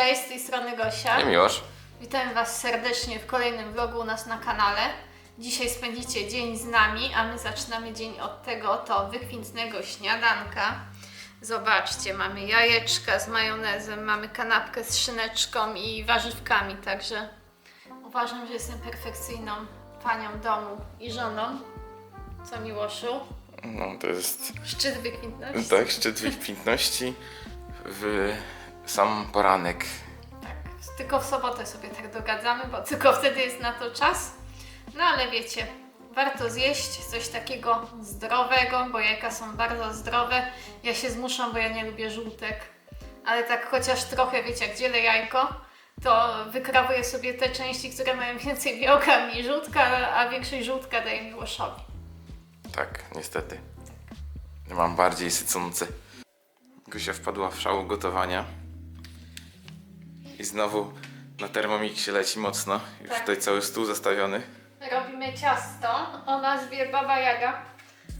Cześć, z tej strony Gosia. Nie miłosz. Witam Was serdecznie w kolejnym vlogu u nas na kanale. Dzisiaj spędzicie dzień z nami, a my zaczynamy dzień od tego oto wykwintnego śniadanka. Zobaczcie, mamy jajeczka z majonezem, mamy kanapkę z szyneczką i warzywkami, także uważam, że jestem perfekcyjną panią domu i żoną. Co Miłoszu? No to jest Szczyt wykwintności. tak, szczyt wykwintności w sam poranek. Tak, tylko w sobotę sobie tak dogadzamy, bo tylko wtedy jest na to czas. No ale wiecie, warto zjeść coś takiego zdrowego, bo jajka są bardzo zdrowe. Ja się zmuszam, bo ja nie lubię żółtek. Ale tak chociaż trochę, wiecie, jak dzielę jajko, to wykrawuję sobie te części, które mają więcej białka mi żółtka, a większość żółtka daje mi łoszowi. Tak, niestety. Ja mam bardziej sycące. Gosia wpadła w szału gotowania. I znowu na Thermomixie leci mocno. Już Tak. tutaj cały stół zastawiony. Robimy ciasto o nazwie Baba Jaga.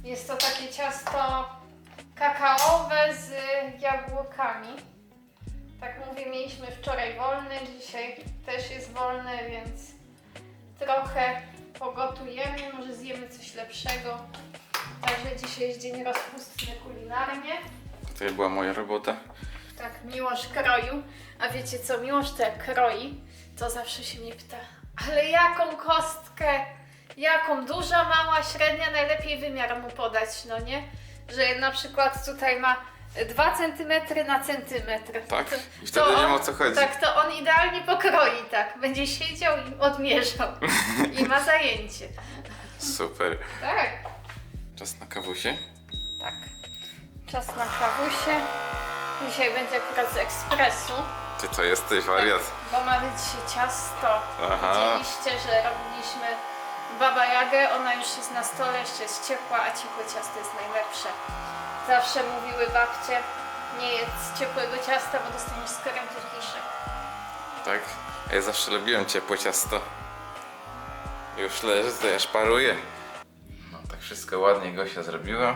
Jest to takie ciasto kakaowe z jabłkami. Tak mówię, mieliśmy wczoraj wolny, dzisiaj też jest wolny, więc trochę pogotujemy, może zjemy coś lepszego. Także dzisiaj jest dzień rozpustny kulinarnie. Tutaj była moja robota. Tak, Miłosz kroił. A wiecie co, Miłosz to jak kroi, to zawsze się mnie pyta, ale jaką kostkę? Jaką? Duża, mała, średnia? Najlepiej wymiar mu podać, no nie? Że na przykład tutaj ma 2 cm na centymetr. Tak, i wtedy nie ma o co chodzi. Tak, to on idealnie pokroi, tak. Będzie siedział i odmierzał. I ma zajęcie. Super. Tak. Czas na kawusie. Tak. Czas na kawusie. Dzisiaj będzie akurat z ekspresu. Ty to jesteś wariat. Bo mamy dzisiaj ciasto. Aha. Widzieliście, że robiliśmy baba jagę, ona już jest na stole, jeszcze jest ciepła, a ciepłe ciasto jest najlepsze. Zawsze mówiły babcie, nie jedz ciepłego ciasta, bo dostaniesz skoręty kiszek. Tak. A Ja zawsze lubiłem ciepłe ciasto. Już leży, to aż paruje. No tak wszystko ładnie Gosia zrobiła.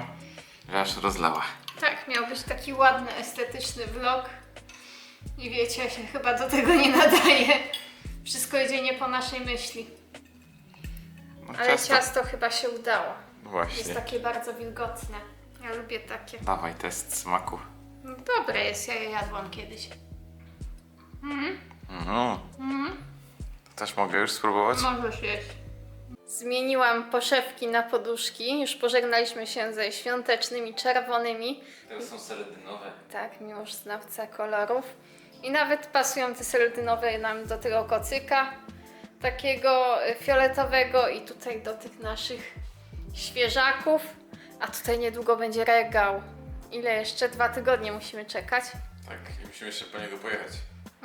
Aż rozlała. Tak, miał być taki ładny, estetyczny vlog. I wiecie, ja się chyba do tego nie nadaje. Wszystko idzie nie po naszej myśli. No Ale ciasto chyba się udało. Jest Właśnie. takie bardzo wilgotne. Ja lubię takie. Dawaj test smaku. No, dobre jest, ja je jadłam kiedyś. Mhm. Mhm. To też mogę już spróbować? Możesz jeść. Zmieniłam poszewki na poduszki. Już pożegnaliśmy się ze świątecznymi czerwonymi. To są seledynowe. Tak, miłość znawca kolorów. I nawet pasują te seledynowe nam do tego kocyka. Takiego y, fioletowego i tutaj do tych naszych świeżaków. A tutaj niedługo będzie regał. Ile jeszcze? Dwa tygodnie musimy czekać. Tak, i musimy jeszcze po niego pojechać.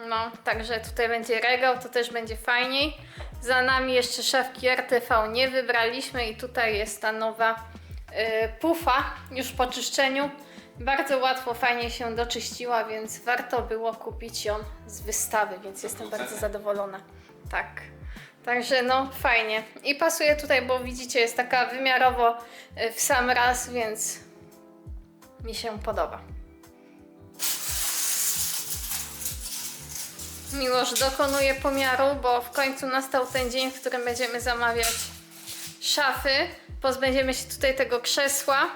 No, także tutaj będzie regał, to też będzie fajniej. Za nami jeszcze szafki RTV nie wybraliśmy i tutaj jest ta nowa y, pufa już po czyszczeniu. Bardzo łatwo, fajnie się doczyściła, więc warto było kupić ją z wystawy, więc jestem bardzo zadowolona. Tak. Także no fajnie. I pasuje tutaj, bo widzicie, jest taka wymiarowo y, w sam raz, więc mi się podoba. Miłosz dokonuje pomiaru, bo w końcu nastał ten dzień, w którym będziemy zamawiać szafy. Pozbędziemy się tutaj tego krzesła.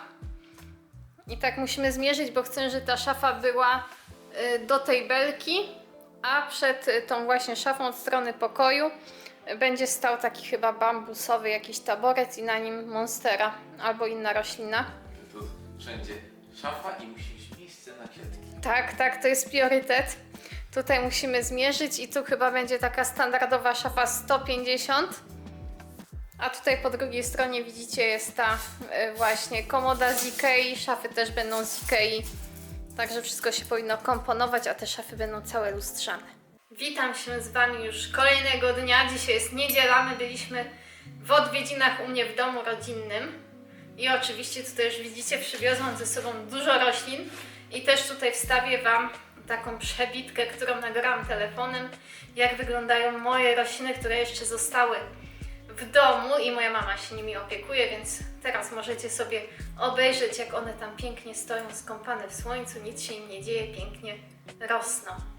I tak musimy zmierzyć, bo chcę, żeby ta szafa była y, do tej belki, a przed y, tą właśnie szafą od strony pokoju y, będzie stał taki chyba bambusowy jakiś taboret i na nim monstera albo inna roślina. Tu wszędzie szafa i musi mieć miejsce na kwiatki. Tak, tak, to jest priorytet. Tutaj musimy zmierzyć i tu chyba będzie taka standardowa szafa 150. A tutaj po drugiej stronie widzicie jest ta y, właśnie komoda z Ikei, szafy też będą z Ikei. Także wszystko się powinno komponować, a te szafy będą całe lustrzane. Witam się z Wami już kolejnego dnia. Dzisiaj jest niedziela, my byliśmy w odwiedzinach u mnie w domu rodzinnym. I oczywiście tutaj już widzicie, przywiozłam ze sobą dużo roślin i też tutaj wstawię Wam taką przebitkę, którą nagrałam telefonem, jak wyglądają moje rośliny, które jeszcze zostały w domu i moja mama się nimi opiekuje, więc teraz możecie sobie obejrzeć, jak one tam pięknie stoją, skąpane w słońcu, nic się im nie dzieje, pięknie rosną.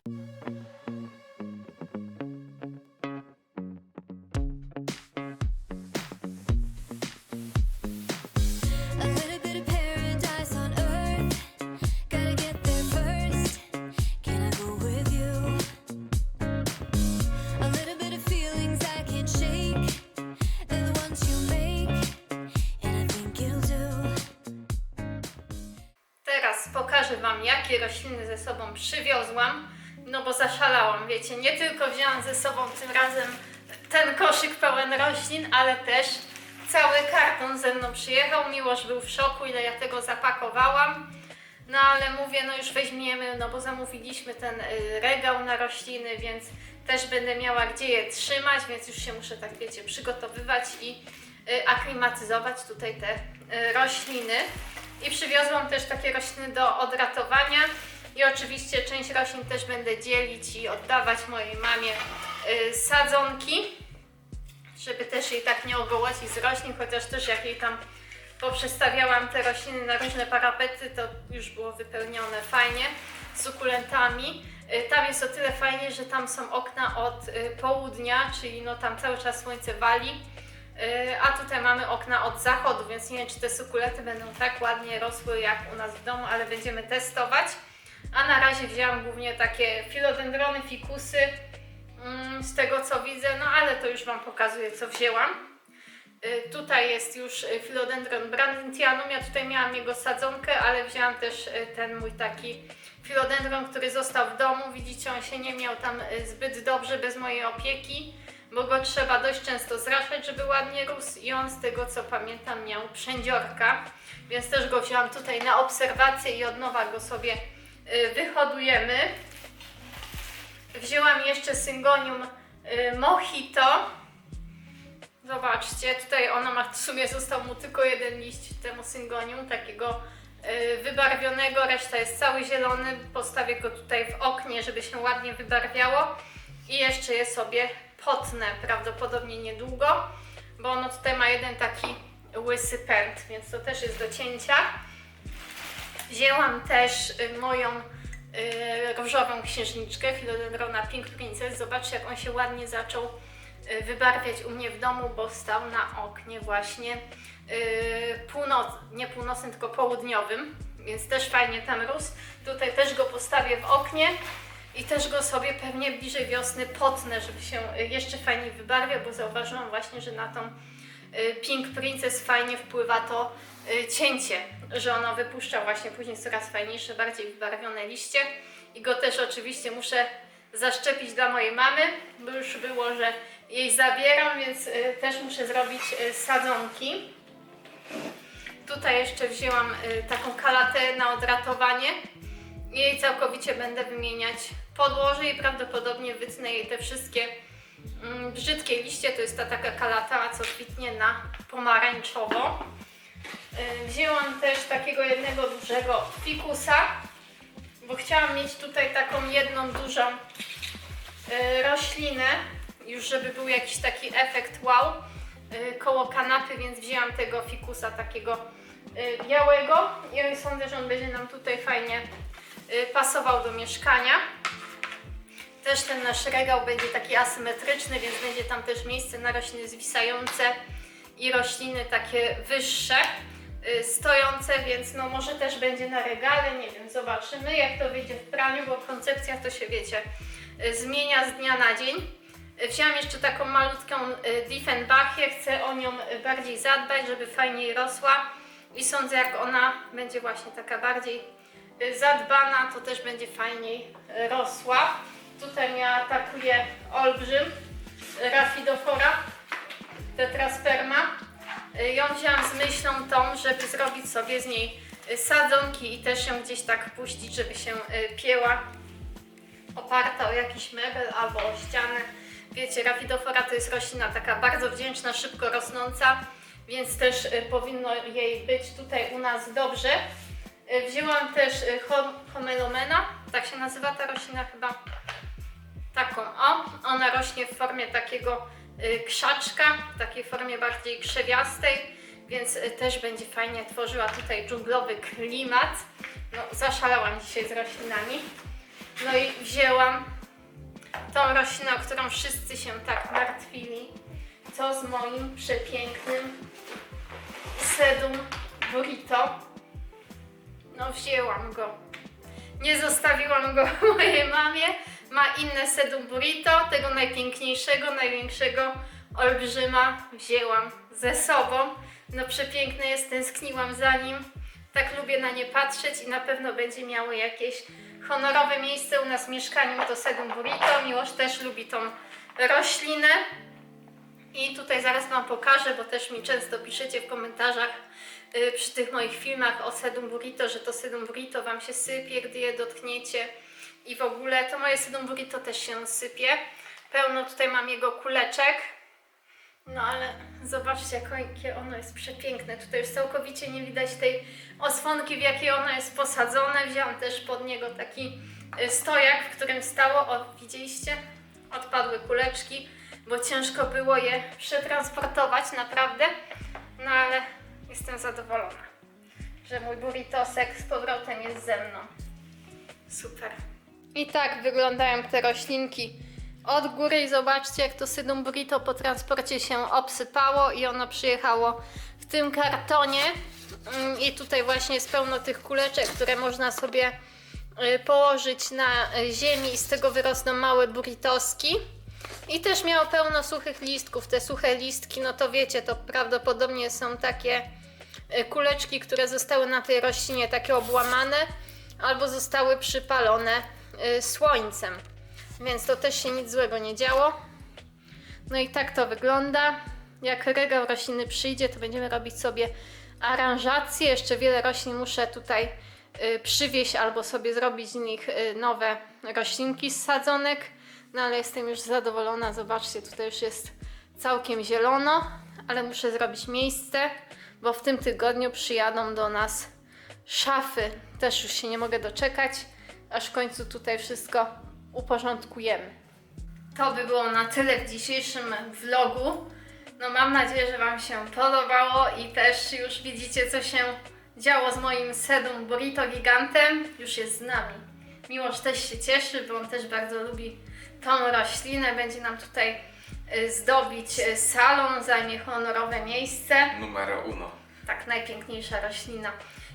Pokażę Wam, jakie rośliny ze sobą przywiozłam. No bo zaszalałam, wiecie, nie tylko wzięłam ze sobą tym razem ten koszyk pełen roślin, ale też cały karton ze mną przyjechał. Miłosz był w szoku, ile ja tego zapakowałam. No ale mówię, no już weźmiemy, no bo zamówiliśmy ten y, regał na rośliny, więc też będę miała gdzie je trzymać, więc już się muszę, tak wiecie, przygotowywać i y, aklimatyzować tutaj te y, rośliny. I przywiozłam też takie rośliny do odratowania. I oczywiście część roślin też będę dzielić i oddawać mojej mamie y, sadzonki, żeby też jej tak nie ogołocić z roślin, chociaż też jak jej tam poprzestawiałam te rośliny na różne parapety, to już było wypełnione fajnie sukulentami. Y, Tam jest o tyle fajnie, że tam są okna od y, południa, czyli no tam cały czas słońce wali. Y, A tutaj mamy okna od zachodu, więc nie wiem, czy te sukulety będą tak ładnie rosły jak u nas w domu, ale będziemy testować. A na razie wzięłam głównie takie filodendrony, fikusy, mm, z tego co widzę, no ale to już Wam pokazuję, co wzięłam. Y, Tutaj jest już y, Philodendron brandentianum. Ja tutaj miałam jego sadzonkę, ale wzięłam też y, ten mój taki Philodendron, który został w domu. Widzicie, on się nie miał tam y, zbyt dobrze bez mojej opieki, bo go trzeba dość często zraszać, żeby ładnie rósł i on z tego co pamiętam miał przędziorka, więc też go wzięłam tutaj na obserwację i od nowa go sobie y, wyhodujemy. Wzięłam jeszcze Syngonium y, Mojito. Zobaczcie, tutaj ona ma, w sumie został mu tylko jeden liść temu syngonium, takiego y, wybarwionego, reszta jest cały zielony. Postawię go tutaj w oknie, żeby się ładnie wybarwiało. I jeszcze je sobie potnę prawdopodobnie niedługo, bo ono tutaj ma jeden taki łysy pęd, więc to też jest do cięcia. Wzięłam też y, moją y, różową księżniczkę, Philodendrona Pink Princess. Zobaczcie, jak on się ładnie zaczął y, wybarwiać u mnie w domu, bo stał na oknie właśnie północ, nie północnym, tylko południowym, więc też fajnie tam rósł. Tutaj też go postawię w oknie i też go sobie pewnie bliżej wiosny potnę, żeby się y, jeszcze fajniej wybarwiał, bo zauważyłam właśnie, że na tą y, Pink Princess fajnie wpływa to y, cięcie, że ono wypuszcza właśnie później coraz fajniejsze, bardziej wybarwione liście i go też oczywiście muszę zaszczepić dla mojej mamy, bo już było, że jej zabieram, więc też muszę zrobić sadzonki. Tutaj jeszcze wzięłam taką kalatę na odratowanie jej całkowicie będę wymieniać podłoże i prawdopodobnie wytnę jej te wszystkie mm, brzydkie liście. To jest ta taka kalata, co kwitnie na pomarańczowo. Y, Wzięłam też takiego jednego dużego fikusa, bo chciałam mieć tutaj taką jedną dużą y, roślinę, już żeby był jakiś taki efekt wow y, koło kanapy, więc wzięłam tego fikusa takiego białego i sądzę, że on będzie nam tutaj fajnie pasował do mieszkania. Też ten nasz regał będzie taki asymetryczny, więc będzie tam też miejsce na rośliny zwisające i rośliny takie wyższe, y, stojące, więc no może też będzie na regale, nie wiem, zobaczymy jak to wyjdzie w praniu, bo w koncepcjach to się wiecie, y, zmienia z dnia na dzień. Y, Wzięłam jeszcze taką malutką Diefenbachię, chcę o nią bardziej zadbać, żeby fajniej rosła i sądzę jak ona będzie właśnie taka bardziej zadbana, to też będzie fajniej rosła. Tutaj mnie atakuje olbrzym Rhaphidophora tetrasperma. Y, Ją wzięłam z myślą tą, żeby zrobić sobie z niej y, sadzonki i też ją gdzieś tak puścić, żeby się y, pięła oparta o jakiś mebel albo o ścianę. Wiecie, Rhaphidophora to jest roślina taka bardzo wdzięczna, szybko rosnąca, więc też powinno jej być tutaj u nas dobrze. Wzięłam też hom- homelomena, tak się nazywa ta roślina chyba. Taką, o, ona rośnie w formie takiego y, krzaczka, w takiej formie bardziej krzewiastej, więc y, też będzie fajnie tworzyła tutaj dżunglowy klimat. No, zaszalałam dzisiaj z roślinami. No i wzięłam tą roślinę, o którą wszyscy się tak martwili. Co z moim przepięknym sedum burrito? No wzięłam go. Nie zostawiłam go mojej mamie. Ma inne sedum burrito, tego najpiękniejszego, największego olbrzyma wzięłam ze sobą. No przepiękny jest, tęskniłam za nim. tak lubię na nie patrzeć i na pewno będzie miało jakieś honorowe miejsce u nas w mieszkaniu to sedum burrito. Miłosz też lubi tą roślinę. I tutaj zaraz Wam pokażę, bo też mi często piszecie w komentarzach y, przy tych moich filmach o sedum burrito, że to sedum burrito Wam się sypie, gdy je dotkniecie. I w ogóle to moje sedum burrito też się sypie. Pełno tutaj mam jego kuleczek. No ale zobaczcie, jakie ono jest przepiękne. Tutaj już całkowicie nie widać tej osłonki, w jakiej ono jest posadzone. Wziąłam też pod niego taki y, stojak, w którym stało. O, widzieliście? Odpadły kuleczki, bo ciężko było je przetransportować, naprawdę. No ale jestem zadowolona, że mój burritosek z powrotem jest ze mną. Super. I tak wyglądają te roślinki od góry zobaczcie jak to sydum burrito po transporcie się obsypało i ono przyjechało w tym kartonie Mm, i tutaj właśnie jest pełno tych kuleczek, które można sobie y, położyć na ziemi i z tego wyrosną małe burritoski. I też miało pełno suchych listków. Te suche listki, no to wiecie, to prawdopodobnie są takie y, kuleczki, które zostały na tej roślinie takie obłamane albo zostały przypalone słońcem. Więc to też się nic złego nie działo. No i tak to wygląda. Jak regał rośliny przyjdzie, to będziemy robić sobie aranżację. Jeszcze wiele roślin muszę tutaj y, przywieźć albo sobie zrobić z nich y, nowe roślinki z sadzonek. No ale jestem już zadowolona. Zobaczcie, tutaj już jest całkiem zielono, ale muszę zrobić miejsce, bo w tym tygodniu przyjadą do nas szafy. Też już się nie mogę doczekać, aż w końcu tutaj wszystko uporządkujemy. To by było na tyle w dzisiejszym vlogu. No mam nadzieję, że Wam się podobało i też już widzicie, co się działo z moim sedum burrito gigantem. Już jest z nami. Miłosz też się cieszy, bo on też bardzo lubi tą roślinę. Będzie nam tutaj y, zdobić y, salon, zajmie honorowe miejsce. Numero uno. Tak, najpiękniejsza roślina.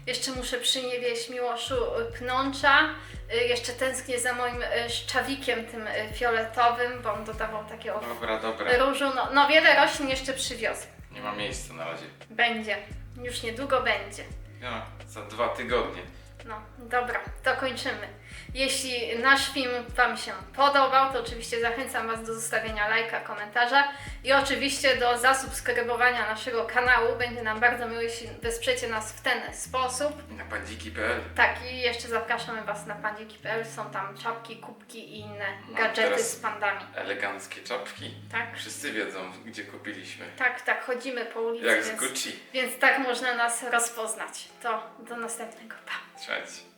Jeszcze muszę przynieść Miłoszu y, pnącza. Y, Jeszcze tęsknię za moim y, szczawikiem tym fioletowym, bo on dodawał takiego Dobra, dobra. różu. No, no wiele roślin jeszcze przywiozę. Nie ma miejsca na razie. Będzie. Już niedługo będzie. Ja, za dwa tygodnie. No, dobra, to kończymy. Jeśli nasz film Wam się podobał, to oczywiście zachęcam Was do zostawienia lajka, komentarza i oczywiście do zasubskrybowania naszego kanału. Będzie nam bardzo miło, jeśli wesprzecie nas w ten sposób. Na pandziki.pl. Tak, i jeszcze zapraszamy Was na pandiki.pl. Są tam czapki, kubki i inne No, gadżety teraz- z pandami. Eleganckie czapki. Tak, Wszyscy wiedzą, gdzie kupiliśmy. tak, tak, chodzimy po ulicy, Jak z więc, Gucci. więc tak można nas rozpoznać. To do następnego. Pa! Trzeci.